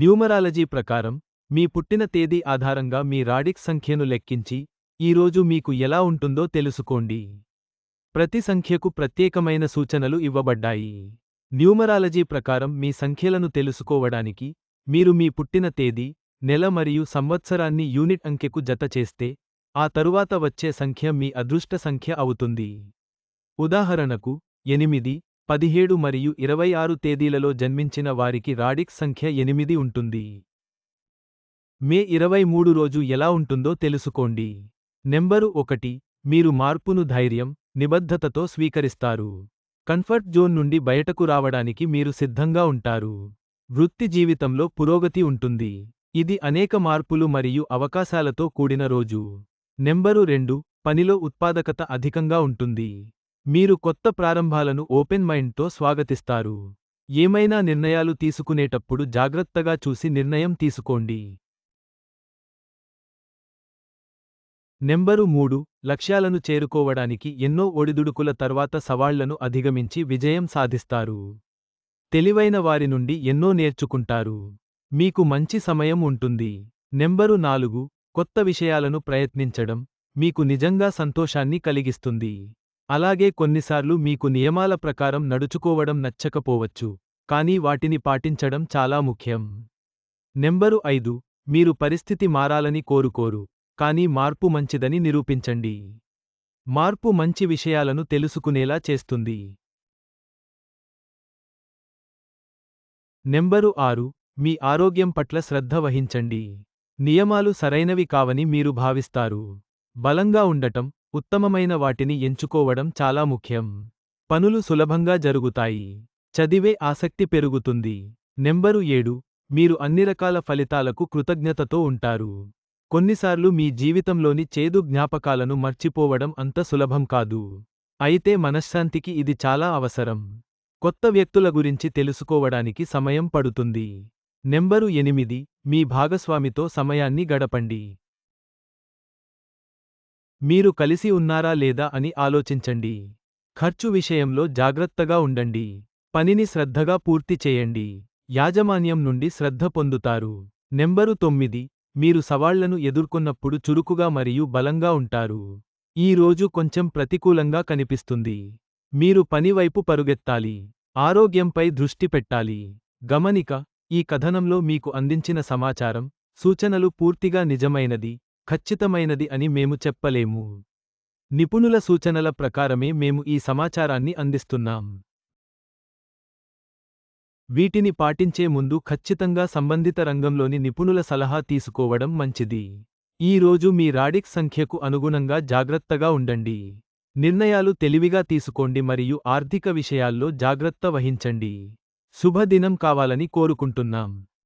Numerology ప్రకారం మీ పుట్టిన తేదీ ఆధారంగా మీ రాడిక్ సంఖ్యను లెక్కించి ఈరోజు మీకు ఎలా ఉంటుందో తెలుసుకోండి. ప్రతి సంఖ్యకు ప్రత్యేకమైన సూచనలు ఇవ్వబడ్డాయి. న్యూమరాలజీ ప్రకారం మీ సంఖ్యలను తెలుసుకోవడానికి మీరు మీ పుట్టిన తేదీ నెల మరియు సంవత్సరాన్ని యూనిట్ అంకెకు జతచేస్తే ఆ తరువాత వచ్చే సంఖ్య మీ అదృష్ట సంఖ్య అవుతుంది. ఉదాహరణకు ఎనిమిది పదిహేడు మరియు ఇరవై ఆరు తేదీలలో జన్మించిన వారికి రాడిక్ సంఖ్య ఎనిమిది ఉంటుంది. మే ఇరవై మూడు రోజు ఎలా ఉంటుందో తెలుసుకోండి. నెంబరు ఒకటి మీరు మార్పును ధైర్యం నిబద్ధతతో స్వీకరిస్తారు. కంఫర్ట్ జోన్ నుండి బయటకు రావడానికి మీరు సిద్ధంగా ఉంటారు. వృత్తి జీవితంలో పురోగతి ఉంటుంది. ఇది అనేక మార్పులు మరియు అవకాశాలతో కూడిన రోజు. నెంబరు రెండు పనిలో ఉత్పాదకత అధికంగా ఉంటుంది. మీరు కొత్త ప్రారంభాలను ఓపెన్ మైండ్తో స్వాగతిస్తారు. ఏమైనా నిర్ణయాలు తీసుకునేటప్పుడు జాగ్రత్తగా చూసి నిర్ణయం తీసుకోండి. నెంబరు మూడు లక్ష్యాలను చేరుకోవడానికి ఎన్నో ఒడిదుడుకుల తర్వాత సవాళ్ళను అధిగమించి విజయం సాధిస్తారు. తెలివైన వారి నుండి ఎన్నో నేర్చుకుంటారు. మీకు మంచి సమయం ఉంటుంది. నెంబరు నాలుగు కొత్త విషయాలను ప్రయత్నించడం మీకు నిజంగా సంతోషాన్ని కలిగిస్తుంది. అలాగే కొన్నిసార్లు మీకు నియమాల ప్రకారం నడుచుకోవడం నచ్చకపోవచ్చు కానీ వాటిని పాటించడం చాలా ముఖ్యం. నెంబరు ఐదు మీరు పరిస్థితి మారాలని కోరుకోరు కానీ మార్పు మంచిదని నిరూపించండి. మార్పు మంచి విషయాలను తెలుసుకునేలా చేస్తుంది. నెంబరు ఆరు మీ ఆరోగ్యం పట్ల శ్రద్ధ వహించండి. నియమాలు సరైనవి కావని మీరు భావిస్తారు. బలంగా ఉండటం ఉత్తమమైన వాటిని ఎంచుకోవడం చాలా ముఖ్యం. పనులు సులభంగా జరుగుతాయి. చదివే ఆసక్తి పెరుగుతుంది. నెంబరు ఏడు. మీరు అన్ని రకాల ఫలితాలకు కృతజ్ఞతతో ఉంటారు. కొన్నిసార్లు మీ జీవితంలోని చేదు జ్ఞాపకాలను మర్చిపోవడం అంత సులభం కాదు. అయితే మనశ్శాంతికి ఇది చాలా అవసరం. కొత్త వ్యక్తుల గురించి తెలుసుకోవడానికి సమయం పడుతుంది. నెంబరు ఎనిమిది. మీ భాగస్వామితో సమయాన్ని గడపండి. మీరు కలిసి ఉన్నారా లేదా అని ఆలోచించండి. ఖర్చు విషయంలో జాగ్రత్తగా ఉండండి. పనిని శ్రద్ధగా పూర్తి చేయండి. యాజమాన్యం నుండి శ్రద్ధ పొందుతారు. నెంబరు తొమ్మిది. మీరు సవాళ్ళను ఎదుర్కొన్నప్పుడు చురుకుగా మరియు బలంగా ఉంటారు. ఈ రోజు కొంచెం ప్రతికూలంగా కనిపిస్తుంది. మీరు పనివైపు పరుగెత్తాలి. ఆరోగ్యంపై దృష్టి పెట్టాలి. గమనిక ఈ కథనంలో మీకు అందించిన సమాచారం సూచనలు పూర్తిగా నిజమైనది. ఖచ్చితమైనది అని మేము చెప్పలేము. నిపుణుల సూచనల ప్రకారమే మేము ఈ సమాచారాన్ని అందిస్తున్నాం. వీటిని పాటించే ముందు ఖచ్చితంగా సంబంధిత రంగంలోని నిపుణుల సలహా తీసుకోవడం మంచిది. ఈ రోజు మీ రాడిక్ సంఖ్యకు అనుగుణంగా జాగ్రత్తగా ఉండండి. నిర్ణయాలు తెలివిగా తీసుకోండి మరియు ఆర్థిక విషయాల్లో జాగ్రత్త వహించండి. శుభదినం కావాలని కోరుకుంటున్నాం.